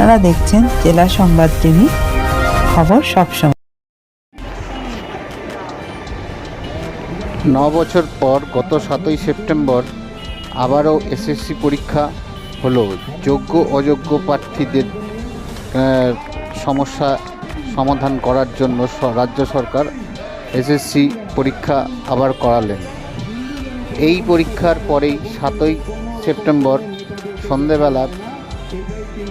আপনারা দেখছেন জেলা সংবাদ টিভি খবর সবসময় ন বছর পর গত সাতই সেপ্টেম্বর আবারও এসএসসি পরীক্ষা হলো। যোগ্য, অযোগ্য প্রার্থীদের সমস্যা সমাধান করার জন্য রাজ্য সরকার এসএসসি পরীক্ষা আবার করালেন। এই পরীক্ষার পরেই সাতই সেপ্টেম্বর সন্ধেবেলা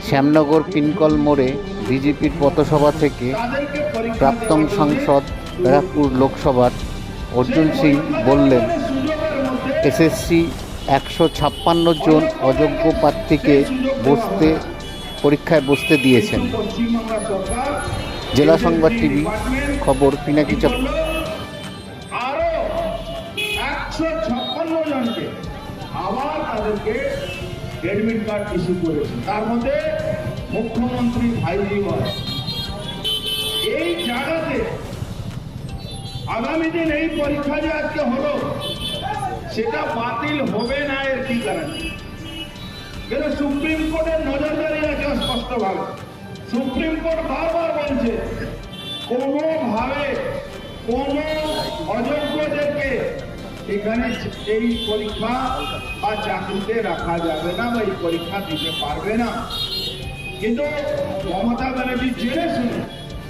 শ্যামনগর পিনকল মোড়ে বিজেপির পথসভা থেকে প্রাক্তন সাংসদ ব্যারাকপুর লোকসভার অর্জুন সিং বললেন, এসএসসি একশো ছাপ্পান্ন জন অযোগ্য প্রার্থীকে বসতে, পরীক্ষায় বসতে দিয়েছেন। জেলা সংবাদ টিভি, খবর পিনাকি চপ আবার তাদেরকে এডমিট কার্ড ইস্যু করেছে। তার মধ্যে মুখ্যমন্ত্রী ভাইজি এই জায়গাতে আগামী দিন এই পরীক্ষা যে আজকে হলো, সেটা বাতিল হবে না এর কি কারণ? কিন্তু সুপ্রিম কোর্টের নজরদারি আছে স্পষ্টভাবে সুপ্রিম কোর্ট বারবার বলছে, কোনোভাবে কোন অযোগ্যদেরকে এখানে এই পরীক্ষা বা চাকরিতে রাখা যাবে না বা এই পরীক্ষা দিতে পারবে না। কিন্তু মমতা ব্যানার্জি জেনে শুনে,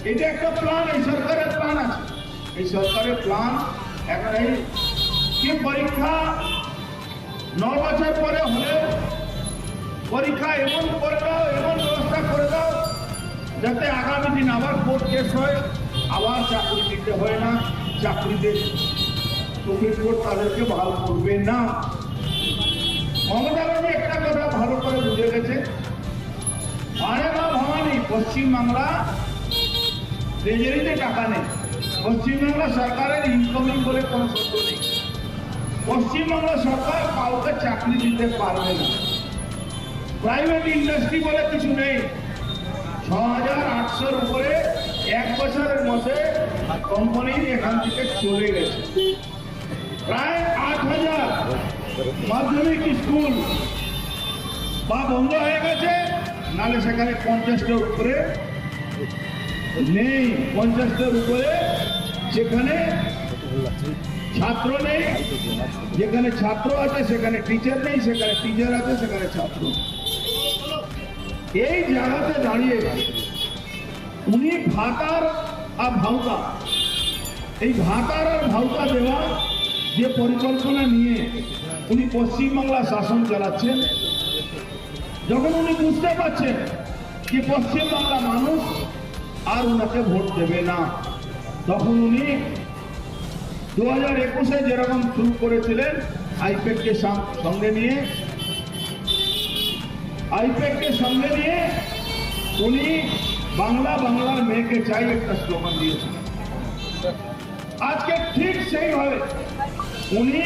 এটা একটা প্ল্যান এই সরকারের প্ল্যান আছে। এই সরকারের প্ল্যান এখন এই কি পরীক্ষা? ন বছর পরে হলে পরীক্ষা এমন করে দাও, এমন ব্যবস্থা করে দাও, যাতে আগামী দিন আবার কোর্ট কেস হয়, আবার চাকরি দিতে হয় না, চাকরিতে সুপ্রিম কোর্ট তাদেরকে ভালো করবে না। মমতা ব্যানার্জি একটা কথা ভালো করে বুঝে গেছে। মানে না ভবানী পশ্চিমবাংলা ট্রেজারিতে টাকা নেই। পশ্চিমবাংলা সরকারের ইনকামিং বলে কোনো শব্দ নেই। পশ্চিমবাংলা সরকার কাউকে চাকরি দিতে পারবে না। প্রাইভেট ইন্ডাস্ট্রি বলে কিছু নেই। ছ হাজার আটশোর উপরে এক বছরের মধ্যে কোম্পানি এখান থেকে চলে গেছে। প্রায় আট হাজার মাধ্যমিক স্কুল বা বন্ধ হয়ে গেছে। নালে সেখানে পঞ্চাশটার উপরে নেই। পঞ্চাশটার উপরে সেখানে ছাত্র নেই, যেখানে ছাত্র আছে, সেখানে টিচার নেই, সেখানে টিচার আছে, সেখানে ছাত্র। এই জায়গাতে দাঁড়িয়ে উনি ভাতার আর ভাউতা। এই ভাতার আর ভাউতা দেওয়া যে পরিকল্পনা নিয়ে উনি পশ্চিমবাংলা শাসন চালাচ্ছেন, যখন উনি বুঝতে পারছেন যে পশ্চিমবাংলা মানুষ আর ওনাকে ভোট দেবে না, তখন উনি দু হাজার একুশে যেরকম শুরু করেছিলেন আইপ্যাককে সঙ্গে নিয়ে আইপ্যাককে সঙ্গে নিয়ে উনি বাংলা বাংলার মেয়েকে চাই একটা স্লোগান দিয়েছিলেন আজকে ঠিক সেইভাবে উনি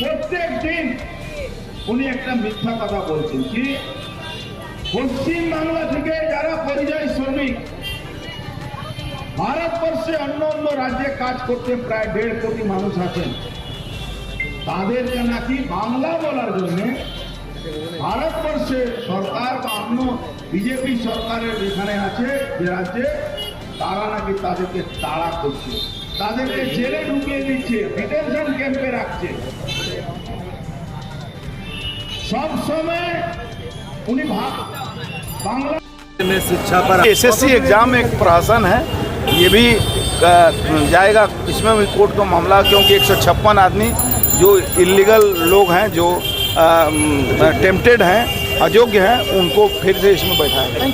প্রত্যেক দিন উনি একটা মিথ্যা কথা বলছেন। কি? পশ্চিম বাংলা থেকে যারা পরিযায়ী শ্রমিক, ভারতবর্ষে অন্য অন্য রাজ্যে কাজ করতে প্রায় দেড় কোটি মানুষ আছেন। তাদেরকে নাকি বাংলা বলার জন্য ভারতবর্ষে সরকার বা অন্য বিজেপি সরকারের যেখানে আছে, যে রাজ্যে, তারা নাকি তাদেরকে তাড়া করছে। তাদেরকে জেলে ঢুকিয়ে দিচ্ছে ডিটেনশন ক্যাম্পে রাখছে সব সময় উনি ভাব বাংলা में शिक्षा पर एसएससी एग्ज़ाम एक प्रहसन है ये भी अ, जाएगा इसमें भी कोर्ट का मामला क्योंकि एक आदमी जो इलीगल लोग हैं जो टेम्पटेड हैं अयोग्य हैं उनको फिर से इसमें बैठाया